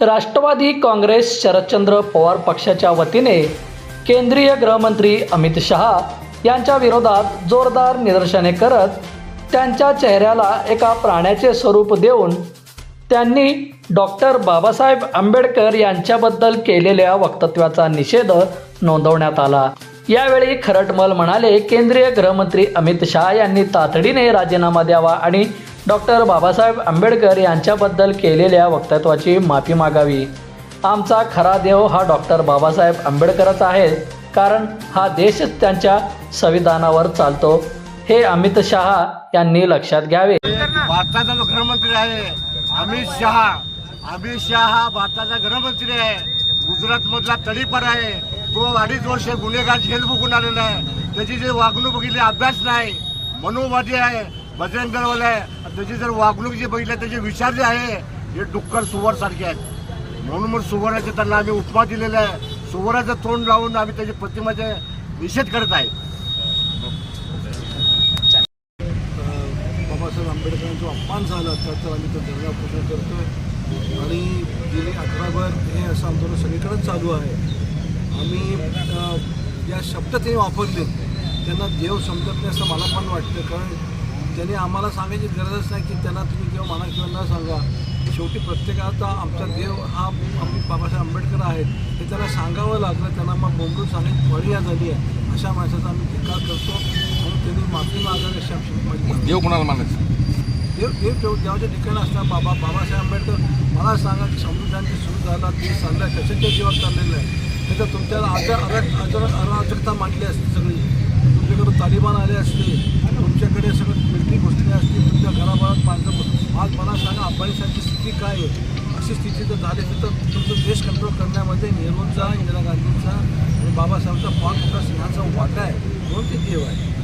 राष्ट्रवादी काँग्रेस शरदचंद्र पवार पक्षाच्या वतीने केंद्रीय गृहमंत्री अमित शहा यांच्या विरोधात जोरदार निदर्शने करत त्यांच्या चेहऱ्याला एका प्राण्याचे स्वरूप देऊन त्यांनी डॉक्टर बाबासाहेब आंबेडकर यांच्याबद्दल केलेल्या वक्तव्याचा निषेध नोंदवण्यात आला. यावेळी खरटमल म्हणाले केंद्रीय गृहमंत्री अमित शहा यांनी तातडीने राजीनामा द्यावा आणि डॉक्टर बाबासाहेब आंबेडकर यांच्याबद्दल केलेल्या वक्तत्वाची माफी मागावी. आमचा खरा देव हा डॉक्टर बाबासाहेब आंबेडकरच आहे कारण हा देशच त्यांच्या संविधानावर चालतो. हे अमित शहा यांनी लक्षात घ्यावे. भारताचा जो गृहमंत्री आहे अमित शहा. अमित शहा हा भारताचा गृहमंत्री आहे. गुजरात मधला तडीपर आहे. तो अडीच वर्ष गुन्हेगार झेल बघून आलेला आहे. त्याची जे वागणूक बघितली अभ्यास नाही. मनोवादी आहे. बजरंग दळवाला आहे. त्याची जर वागणूक जे बघितली त्याचे विचार जे आहे हे डुक्कर सुवर सारखे आहेत. म्हणून मग सुवर्णाचे त्यांना आम्ही उपमा दिलेला आहे. सुवर्णाचं तोंड लावून आम्ही त्याच्या प्रतिमाचे निषेध करत आहे. बाबासाहेब आंबेडकरांचा अपमान झाला तर आम्ही तो करतो आहे आणि गेली आठवडाभर हे असं आंदोलन सगळीकडेच चालू आहे. आम्ही ज्या या शब्द ते वापरले. त्यांना देव समजत नाही असं मला पण वाटतं. कारण त्यांनी आम्हाला सांगायची गरजच नाही की त्यांना तुम्ही किंवा म्हणा किंवा न सांगा शेवटी प्रत्येकाचा आमचा देव हा आम्ही बाबासाहेब आंबेडकर आहेत हे त्यांना सांगावं लागलं त्यांना मग बोंबलून सांगायची फळी झाली आहे अशा माणसाचा आम्ही धिक्कार करतो आणि त्यांनी माफी मागावी देव कोणाला मानायचं देव देव देव देवाच्या ठिकाणी असणार बाबा बाबासाहेब आंबेडकर मला सांगा की संविधान जे सुरू झाला ते चाललं आहे कशाच्या जीवात चाललेलं आहे त्याच्यात तुमच्याला अजर अराजकता मांडली असती सगळी तुमच्याकडे तालिबान आले असते तुमच्याकडे सगळं मिलिटरी घुसली असती तुमच्या घराबाहेर माणसं आज मला सांगा अफगाणिस्तानची स्थिती काय आहे अशी स्थिती जर झाली असेल तर तुमचं देश कंट्रोल करण्यामध्ये नेहरूंचा इंदिरा गांधींचा आणि बाबासाहेबांचा फार मोठा सिंहाचा वाटा आहे. म्हणून ते देव आहे.